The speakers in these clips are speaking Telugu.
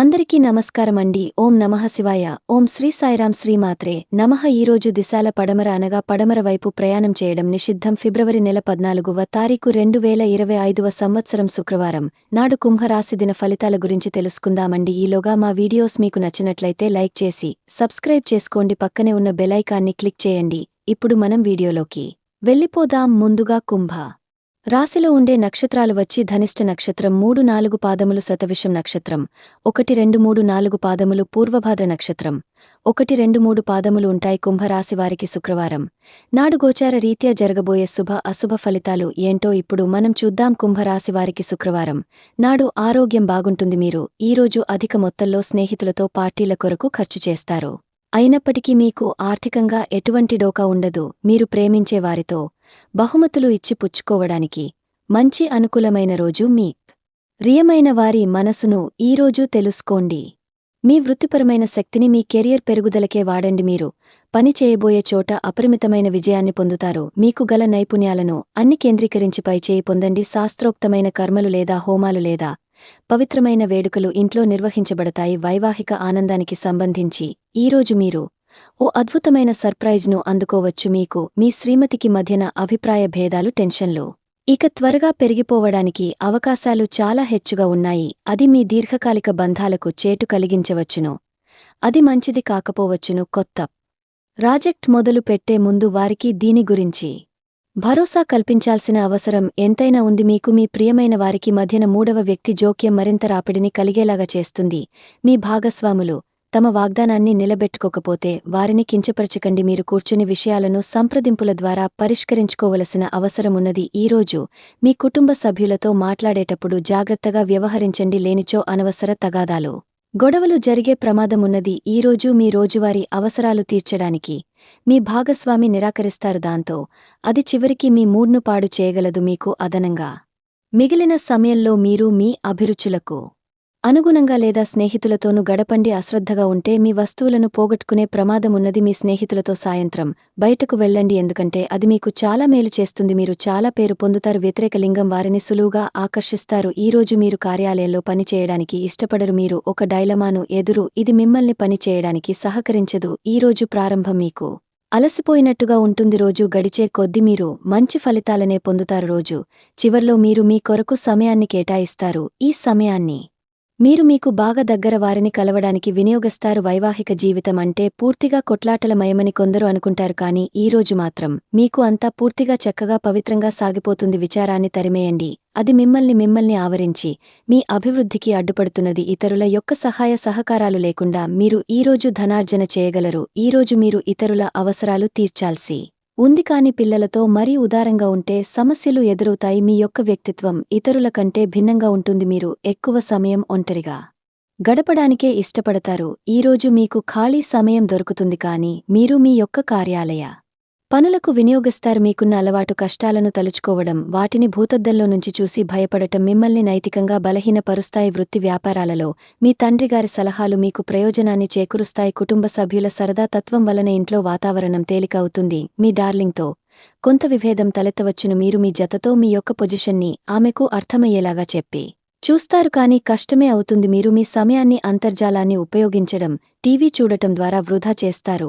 అందరికీ నమస్కారమండి. ఓం నమః శివాయ. ఓం శ్రీ సాయిరాం శ్రీమాత్రే నమః ఈరోజు దిశాల పడమర అనగా పడమర వైపు ప్రయాణం చేయడం నిషిద్ధం. ఫిబ్రవరి నెల పద్నాలుగువ తారీఖు రెండు వేల ఇరవై ఐదువ సంవత్సరం శుక్రవారం. నాడు కుంభరాశి దిన ఫలితాల గురించి తెలుసుకుందామండి. ఈలోగా మా వీడియోస్ మీకు నచ్చినట్లయితే లైక్ చేసి సబ్స్క్రైబ్ చేసుకోండి. పక్కనే ఉన్న బెలైకాన్ని క్లిక్ చేయండి. ఇప్పుడు మనం వీడియోలోకి వెళ్ళిపోదాం. ముందుగా కుంభ రాశిలో ఉండే నక్షత్రాలు వచ్చి ధనిష్ట నక్షత్రం మూడు నాలుగు పాదములు శతవిషం నక్షత్రం ఒకటి రెండు మూడు నాలుగు పాదములు పూర్వభాద్ర నక్షత్రం ఒకటి రెండు మూడు పాదములు ఉంటాయి కుంభరాశి వారికి శుక్రవారం. నాడు గోచార రీత్యా జరగబోయే శుభ అశుభ ఫలితాలు ఏంటో ఇప్పుడు మనం చూద్దాం కుంభరాశి వారికి శుక్రవారం. నాడు ఆరోగ్యం బాగుంటుంది మీరు ఈరోజు అధిక మొత్తంలో స్నేహితులతో పార్టీల కొరకు ఖర్చు చేస్తారు. అయినప్పటికీ మీకు ఆర్థికంగా ఎటువంటి డోకా ఉండదు మీరు ప్రేమించే వారితో బహుమతులు ఇచ్చి పుచ్చుకోవడానికి మంచి అనుకూలమైన రోజు మీ ప్రియమైన వారి మనసును ఈరోజు తెలుసుకోండి. మీ వృత్తిపరమైన శక్తిని మీ కెరియర్ పెరుగుదలకే వాడండి మీరు. పని చేయబోయే చోట అపరిమితమైన విజయాన్ని పొందుతారు. మీకు గల నైపుణ్యాలను అన్ని కేంద్రీకరించి పైచేయి పొందండి. శాస్త్రోక్తమైన కర్మలు లేదా హోమాలు లేదా పవిత్రమైన వేడుకలు ఇంట్లో నిర్వహించబడతాయి. వైవాహిక ఆనందానికి సంబంధించి ఈరోజు మీరు ఓ అద్భుతమైన సర్ప్రైజ్ను అందుకోవచ్చు మీకు. మీ శ్రీమతికి మధ్యన అభిప్రాయ భేదాలు టెన్షన్లు. ఇక త్వరగా పెరిగిపోవడానికి అవకాశాలు చాలా హెచ్చుగా ఉన్నాయి. అది మీ దీర్ఘకాలిక బంధాలకు చేటు కలిగించవచ్చును. అది మంచిది కాకపోవచ్చును. కొత్త. ప్రాజెక్ట్ మొదలు పెట్టే ముందు వారికి దీని గురించి భరోసా కల్పించాల్సిన అవసరం ఎంతైనా ఉంది. మీకు మీ ప్రియమైన వారికి మధ్యన మూడవ వ్యక్తి జోక్యం మరింత రాపిడిని కలిగేలాగా చేస్తుంది. మీ భాగస్వాములు తమ వాగ్దానాన్ని నిలబెట్టుకోకపోతే వారిని కించపరచకండి. మీరు కూర్చుని విషయాలను సంప్రదింపుల ద్వారా పరిష్కరించుకోవలసిన అవసరమున్నది ఈరోజు మీ కుటుంబ సభ్యులతో మాట్లాడేటప్పుడు జాగ్రత్తగా వ్యవహరించండి. లేనిచో అనవసర తగాదాలు. గొడవలు జరిగే ప్రమాదమున్నది ఈరోజు మీ రోజువారీ అవసరాలు తీర్చడానికి. మీ భాగస్వామి నిరాకరిస్తారు దాంతో. అది చివరికి మీ మూడ్ను పాడు చేయగలదు మీకు అదనంగా. మిగిలిన సమయంలో మీరు మీ అభిరుచులకు అనుగుణంగా లేదా స్నేహితులతోనూ గడపండి అశ్రద్ధగా ఉంటే మీ వస్తువులను పోగొట్టుకునే ప్రమాదమున్నది మీ స్నేహితులతో సాయంత్రం. బయటకు వెళ్ళండి ఎందుకంటే అది మీకు చాలా మేలు చేస్తుంది. మీరు చాలా పేరు పొందుతారు. వ్యతిరేక లింగం వారిని సులువుగా ఆకర్షిస్తారు. ఈరోజు మీరు కార్యాలయంలో పని చేయడానికి ఇష్టపడరు. మీరు ఒక డైలమాను ఎదురు ఇది మిమ్మల్ని పనిచేయడానికి సహకరించదు. ఈ రోజు ప్రారంభం మీకు అలసిపోయినట్టుగా ఉంటుంది. రోజు గడిచే కొద్ది మీరు మంచి ఫలితాలనే పొందుతారు. రోజు చివర్లో మీరు మీ కొరకు సమయాన్ని కేటాయిస్తారు. ఈ సమయాన్ని మీరు మీకు బాగా దగ్గర వారిని కలవడానికి వినియోగిస్తారు. వైవాహిక జీవితం అంటే పూర్తిగా కొట్లాటలమయమని కొందరు అనుకుంటారు కానీ ఈ రోజు మాత్రం మీకు అంతా పూర్తిగా చక్కగా పవిత్రంగా సాగిపోతుంది. విచారాన్ని తరిమేయండి. అది మిమ్మల్ని మిమ్మల్ని ఆవరించి మీ అభివృద్ధికి అడ్డుపడుతున్నది. ఇతరుల యొక్క సహాయ సహకారాలు లేకుండా మీరు ఈరోజు ధనార్జన చేయగలరు. ఈరోజు మీరు ఇతరుల అవసరాలు తీర్చాల్సి ఉంది కాని పిల్లలతో మరీ ఉదారంగా ఉంటే సమస్యలు ఎదురవుతాయి మీ యొక్క వ్యక్తిత్వం ఇతరుల కంటే భిన్నంగా ఉంటుంది మీరు ఎక్కువ సమయం ఒంటరిగా. గడపడానికే ఇష్టపడతారు ఈరోజు మీకు ఖాళీ సమయం దొరుకుతుంది కాని మీరు మీ యొక్క కార్యాలయ పనులకు వినియోగిస్తారు మీకున్న అలవాటు కష్టాలను తలుచుకోవడం వాటిని భూతద్దంలో నుంచి చూసి భయపడటం మిమ్మల్ని నైతికంగా బలహీనపరుస్తాయి వృత్తి వ్యాపారాలలో. మీ తండ్రిగారి సలహాలు మీకు ప్రయోజనాన్ని చేకూరుస్తాయి. కుటుంబ సభ్యుల సరదా తత్వం వలన ఇంట్లో వాతావరణం తేలిక అవుతుంది మీ డార్లింగ్తో కొంత విభేదం తలెత్తవచ్చును. మీరు మీ జతతో మీ యొక్క పొజిషన్ని ఆమెకు అర్థమయ్యేలాగా చెప్పి. చూస్తారు కానీ కష్టమే అవుతుంది. మీరు మీ సమయాన్ని అంతర్జాలాన్ని ఉపయోగించడం టీవీ చూడటం ద్వారా వృధా చేస్తారు.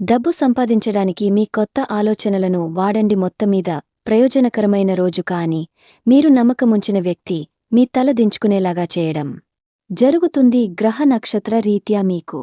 డబ్బు సంపాదించడానికి మీ కొత్త ఆలోచనలను వాడండి మొత్తమీద ప్రయోజనకరమైన రోజు కాని మీరు నమ్మకముంచిన వ్యక్తి మీ తల దించుకునేలాగా చేయడం జరుగుతుంది గ్రహ నక్షత్ర రీత్యా మీకు.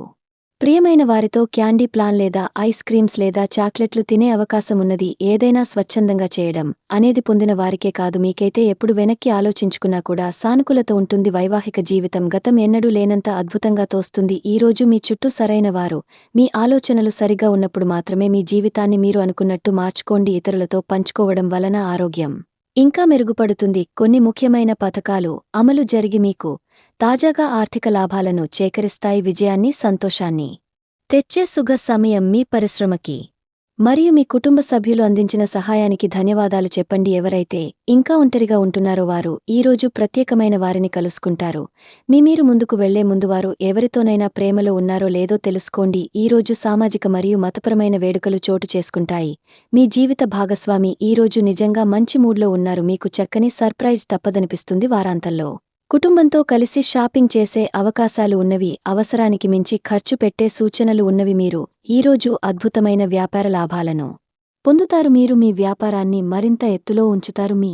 ప్రియమైన వారితో క్యాండీ ప్లాన్ లేదా ఐస్ క్రీమ్స్ లేదా చాక్లెట్లు తినే అవకాశమున్నది ఏదైనా స్వచ్ఛందంగా చేయడం అనేది పొందిన వారికే కాదు. మీకైతే ఎప్పుడు వెనక్కి ఆలోచించుకున్నా కూడా సానుకూలత ఉంటుంది. వైవాహిక జీవితం గతం ఎన్నడూ లేనంత అద్భుతంగా తోస్తుంది. ఈ రోజు మీ చుట్టూ సరైన వారు. మీ ఆలోచనలు సరిగా ఉన్నప్పుడు మాత్రమే మీ జీవితాన్ని మీరు అనుకున్నట్టు మార్చుకోండి. ఇతరులతో పంచుకోవడం వలన ఆరోగ్యం ఇంకా మెరుగుపడుతుంది. కొన్ని ముఖ్యమైన పథకాలు అమలు జరిగి మీకు తాజాగా ఆర్థిక లాభాలను చేకరిస్తాయి విజయాన్ని సంతోషాన్ని. తెచ్చే సుఖ సమయం మీ పరిశ్రమకి. మరియు మీ కుటుంబ సభ్యులు అందించిన సహాయానికి ధన్యవాదాలు చెప్పండి. ఎవరైతే ఇంకా ఒంటరిగా ఉంటున్నారో వారు ఈరోజు ప్రత్యేకమైన వారిని కలుసుకుంటారు. మీ మీరు ముందుకు వెళ్ళే ముందు వారు ఎవరితోనైనా ప్రేమలో ఉన్నారో లేదో తెలుసుకోండి. ఈ రోజు సామాజిక మరియు మతపరమైన వేడుకలు చోటు చేసుకుంటాయి. మీ జీవిత భాగస్వామి ఈ రోజు నిజంగా మంచి మూడ్లో ఉన్నారు. మీకు చక్కని సర్ప్రైజ్ తప్పదనిపిస్తుంది వారాంతంలో. కుటుంబంతో కలిసి షాపింగ్ చేసే అవకాశాలు ఉన్నవి అవసరానికి మించి ఖర్చు పెట్టే సూచనలు ఉన్నవి మీరు. ఈరోజు అద్భుతమైన వ్యాపార లాభాలను పొందుతారు మీరు మీ వ్యాపారాన్ని మరింత ఎత్తులో ఉంచుతారు మీ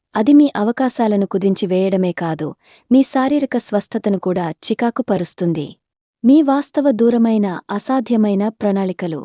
అది మీ అవకాశాలను కుదించి వేయడమే కాదు మీ శారీరక స్వస్థతను కూడా చికాకు పరుస్తుంది మీ వాస్తవ దూరమైన అసాధ్యమైన ప్రణాళికలు.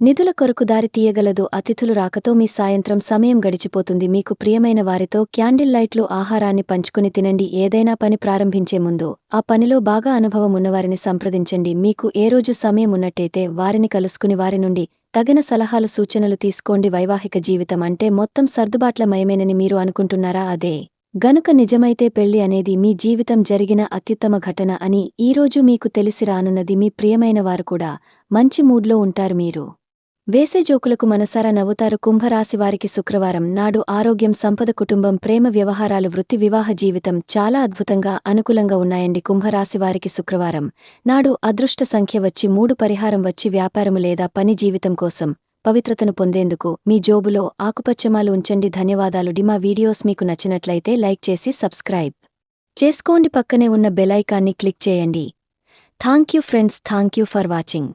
నిధుల కొరకు దారి తీయగలదు అతిథులు రాకతో మీ సాయంత్రం సమయం గడిచిపోతుంది. మీకు ప్రియమైన వారితో క్యాండిల్ లైట్లు ఆహారాన్ని పంచుకుని తినండి. ఏదైనా పని ప్రారంభించే ముందు ఆ పనిలో బాగా అనుభవం ఉన్నవారిని సంప్రదించండి. మీకు ఏ రోజు సమయం ఉన్నట్టయితే వారిని కలుసుకుని వారి నుండి తగిన సలహాలు సూచనలు తీసుకోండి వైవాహిక జీవితం అంటే మొత్తం సర్దుబాట్లమయమేనని మీరు అనుకుంటున్నారా? అదే. గనుక నిజమైతే పెళ్ళి అనేది మీ జీవితం జరిగిన అత్యుత్తమ ఘటన అని ఈరోజు మీకు తెలిసి రానున్నది మీ ప్రియమైన వారు కూడా. మంచి మూడ్లో ఉంటారు మీరు. వేసే జోకులకు మనసారా నవ్వుతారు కుంభరాశి వారికి శుక్రవారం నాడు ఆరోగ్యం సంపద కుటుంబం ప్రేమ వ్యవహారాలు వృత్తి వివాహ జీవితం చాలా అద్భుతంగా అనుకూలంగా ఉన్నాయండి కుంభరాశి వారికి శుక్రవారం. నాడు అదృష్ట సంఖ్య వచ్చి మూడు పరిహారం వచ్చి వ్యాపారము లేదా పని జీవితం కోసం పవిత్రతను పొందేందుకు మీ జోబులో ఆకుపచ్చమాలు ఉంచండి. ధన్యవాదాలు. డిమా వీడియోస్ మీకు నచ్చినట్లయితే లైక్ చేసి సబ్స్క్రైబ్ చేసుకోండి. పక్కనే ఉన్న బెలైకాన్ని క్లిక్ చేయండి. Thank you friends. Thank you for watching.